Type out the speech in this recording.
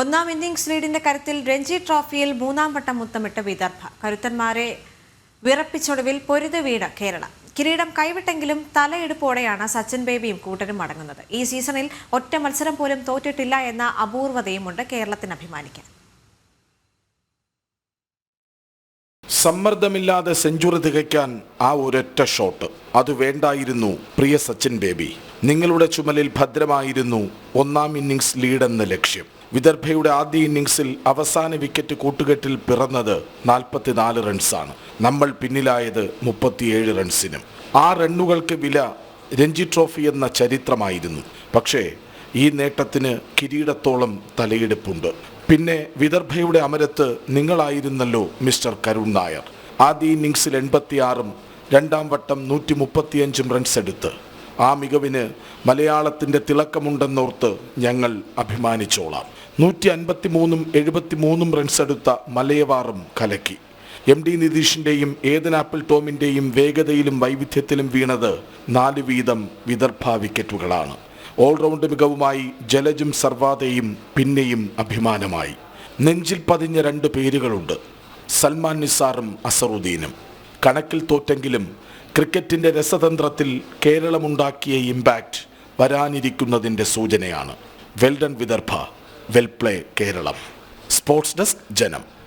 ഒന്നാം ഇന്നിംഗ്സ് ലീഡിന്റെ കരുത്തിൽ രഞ്ജി ട്രോഫിയിൽ മൂന്നാം വട്ടം മുത്തമിട്ട് വിദർഭ. കരുത്തന്മാരെ വിറപ്പിച്ചൊടുവിൽ പൊരുത് വീണ കേരളം. കിരീടം കൈവിട്ടെങ്കിലും തലയെടുപ്പോടെയാണ് സച്ചിൻ ബേബിയും കൂട്ടരും മടങ്ങുന്നത്. ഈ സീസണിൽ ഒറ്റ മത്സരം പോലും തോറ്റിട്ടില്ല എന്ന അപൂർവതയുമുണ്ട് കേരളത്തിന് അഭിമാനിക്കാൻ. സമ്മർദ്ദമില്ലാതെ സെഞ്ചുറി തികയ്ക്കാൻ ആ ഒരൊറ്റ ഷോട്ട്. അത് വേണ്ടായിരുന്നു പ്രിയ സച്ചിൻ ബേബി. നിങ്ങളുടെ ചുമലിൽ ഭദ്രമായിരുന്നു ഒന്നാം ഇന്നിംഗ്സ് ലീഡെന്ന ലക്ഷ്യം. വിദർഭയുടെ ആദ്യ ഇന്നിംഗ്സിൽ അവസാന വിക്കറ്റ് കൂട്ടുകെട്ടിൽ പിറന്നത് നാൽപ്പത്തിനാല് റൺസാണ്. നമ്മൾ പിന്നിലായത് മുപ്പത്തിയേഴ് റൺസിനും. ആ റണ്ണുകൾക്ക് വില രഞ്ജി ട്രോഫി എന്ന ചരിത്രമായിരുന്നു. പക്ഷേ ഈ നേട്ടത്തിന് കിരീടത്തോളം തലയെടുപ്പുണ്ട്. പിന്നെ വിദർഭയുടെ അമരത്ത് നിങ്ങളായിരുന്നല്ലോ മിസ്റ്റർ കരുൺ നായർ. ആദ്യ ഇന്നിംഗ്സിൽ എൺപത്തിയാറും രണ്ടാം വട്ടം നൂറ്റി മുപ്പത്തിയഞ്ചും റൺസ് എടുത്ത്. ആ മികവിന് മലയാളത്തിന്റെ തിളക്കമുണ്ടെന്നോർത്ത് ഞങ്ങൾ അഭിമാനിച്ചോളാം. നൂറ്റി അൻപത്തി മൂന്നും എഴുപത്തി മൂന്നും റൺസ് എടുത്ത മലയവാറും കലക്കി. എം ഡി നിതീഷിന്റെയും ഏതൻ ആപ്പിൾ ടോമിന്റെയും വേഗതയിലും വൈവിധ്യത്തിലും വീണത് നാല് വീതം വിദർഭ വിക്കറ്റുകളാണ് ഓൾറൗണ്ട് മികവുമായി ജലജും സർവാതയും പിന്നെയും അഭിമാനമായി. നെഞ്ചിൽ പതിഞ്ഞ രണ്ട് പേരുകളുണ്ട്. സൽമാൻ നിസാറും അസറുദ്ദീനും. കണക്കിൽ തോറ്റെങ്കിലും ക്രിക്കറ്റിന്റെ രസതന്ത്രത്തിൽ കേരളമുണ്ടാക്കിയ ഇമ്പാക്റ്റ് വരാനിരിക്കുന്നതിന്റെ സൂചനയാണ്. Well done Vidarbha well played Keralam. Sports desk Janam.